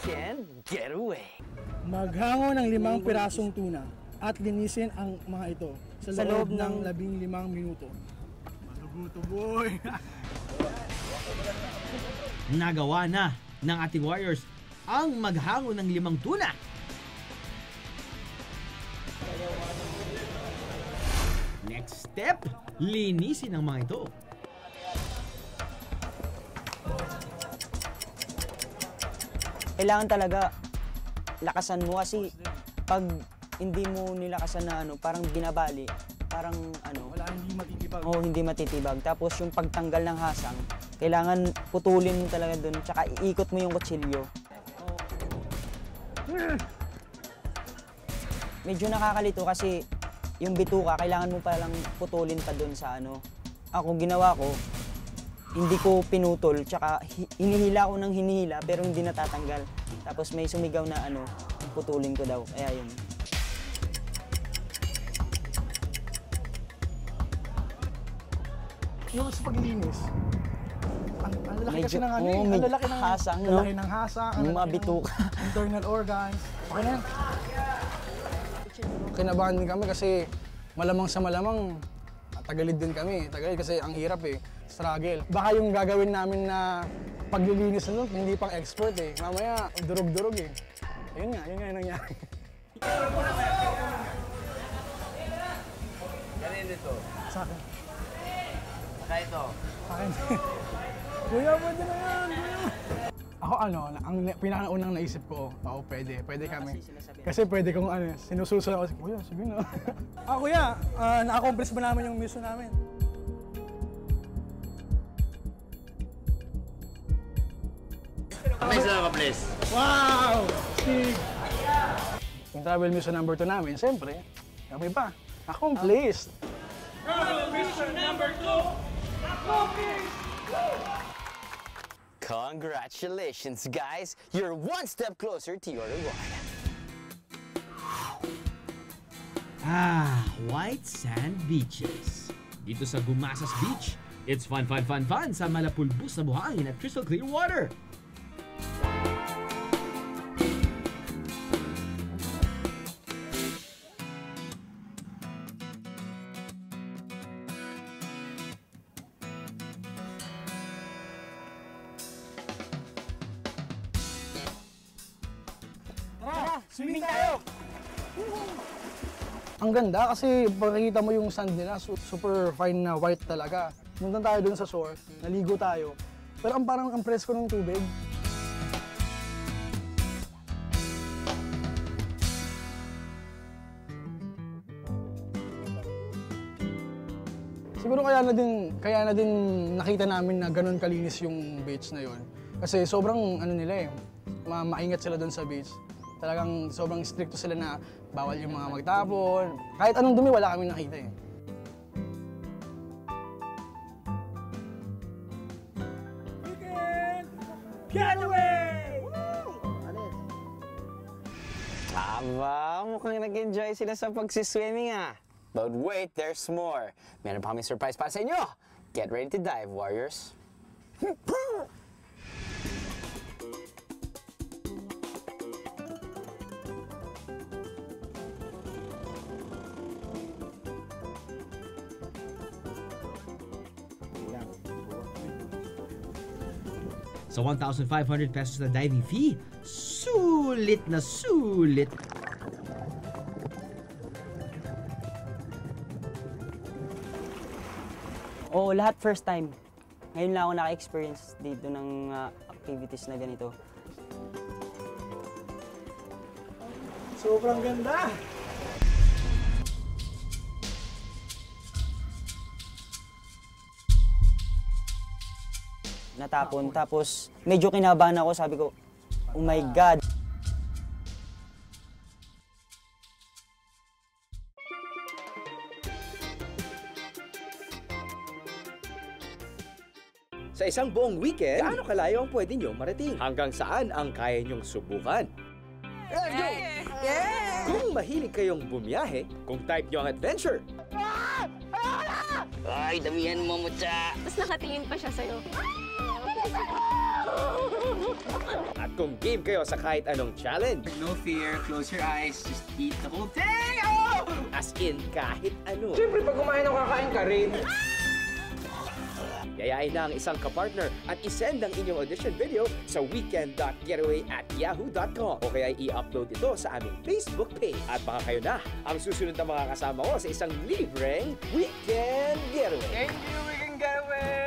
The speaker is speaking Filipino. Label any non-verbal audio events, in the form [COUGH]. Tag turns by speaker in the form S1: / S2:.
S1: Weekend Getaway.
S2: Maghango ng limang pirasong tuna at linisin ang mga ito sa,
S3: Sa
S2: loob,
S3: loob
S2: ng
S3: ng-
S2: labing limang minuto. Maluguto boy! [LAUGHS]
S4: Nagawa na ng ating Warriors ang maghango ng limang tuna. Next step, linisin ang mga ito.
S3: Kailangan talaga lakasan mo kasi pag hindi mo nilakasan na ano, parang binabali, parang ano,
S2: Wala hindi matitibag.
S3: oh, hindi matitibag. Tapos yung pagtanggal ng hasang, kailangan putulin mo talaga dun, tsaka iikot mo yung kutsilyo. Medyo nakakalito kasi yung bituka, kailangan mo palang putulin pa dun sa ano. Ako, ginawa ko, hindi ko pinutol, tsaka hi- hinihila ko ng hinihila pero hindi natatanggal. Tapos may sumigaw na ano, putulin ko daw. Kaya yun.
S2: Yung sa paglilinis, ang, ang lalaki
S3: Medyo-
S2: kasi ng ano
S3: oo,
S2: eh, ang lalaki ng
S3: hasang,
S2: ang
S3: no?
S2: lalaki ng hasang, ang lalaki ng
S3: bituka. [LAUGHS]
S2: internal organs. Okay na yan.
S5: Kinabahan din kami kasi malamang sa malamang tagalid din kami. Tagalid kasi ang hirap eh. Struggle. Baka yung gagawin namin na paglilinis nun, hindi pang expert eh. Mamaya, durog-durog eh. Ayun nga, yun nga yung nangyari.
S1: Kanino ito?
S2: Sa akin.
S1: Saka ito.
S2: Sa akin. [LAUGHS] Kuya, pwede na yan. Ako ano, ang na- pinakaunang naisip ko, oo, pwede, pwede kami. Kasi pwede kong ano, sinususunod ako, kuya, sige na. [LAUGHS] ah, kuya, ah, na-accomplish ba namin yung mission namin?
S1: May isa ka, please.
S2: Wow! Sig! Yung travel mission number 2 namin, siyempre, kami pa. Accomplished!
S1: Congratulations, guys! You're one step closer to your reward.
S4: Ah, white sand beaches. Dito sa Gumasas Beach, it's fun, fun, fun, fun sa malapulbos na buhangin at crystal clear water.
S2: Swimming tayo!
S5: Ang ganda kasi pagkikita mo yung sand nila, su- super fine na white talaga. Punta tayo dun sa shore, naligo tayo. Pero ang parang ang presko ng tubig. Siguro kaya na din kaya na din nakita namin na ganun kalinis yung beach na yon. Kasi sobrang ano nila eh, ma maingat sila doon sa beach. Talagang sobrang stricto sila na bawal yung mga magtapon. Kahit anong dumi wala kami nakita eh.
S2: Getaway!
S1: Aba, mukhang nag-enjoy sila sa pagsiswimming ah. But wait, there's more. Meron pa kami surprise para sa inyo. Get ready to dive, warriors. [LAUGHS]
S4: Sa 1,500 pesos na diving fee, sulit na sulit.
S3: Oo, lahat first time. Ngayon lang ako naka-experience dito ng ah, activities na ganito.
S2: Sobrang ganda!
S3: Natapon. Tapos, medyo kinabahan ako. Sabi ko, oh my God.
S6: Sa isang buong weekend, gaano kalayo ang pwede nyo marating? Hanggang saan ang kaya nyong subukan? Let's go! Kung mahilig kayong bumiyahe, kung type nyo ang adventure,
S1: Ay, damihan mo, mutya.
S7: Tapos nakatingin pa siya sa'yo.
S6: At kung game kayo sa kahit anong challenge,
S1: No fear, close your eyes, just eat the whole thing! Oh!
S6: as in kahit ano,
S7: Siyempre, pag kumain ng kakain ka rin.
S6: Yayain na ang isang kapartner at isend ang inyong audition video sa weekend.getaway at yahoo.com o kaya i-upload ito sa aming Facebook page. At baka kayo na ang susunod na mga kasama ko sa isang libreng Weekend Getaway.
S1: Thank you, we can get away!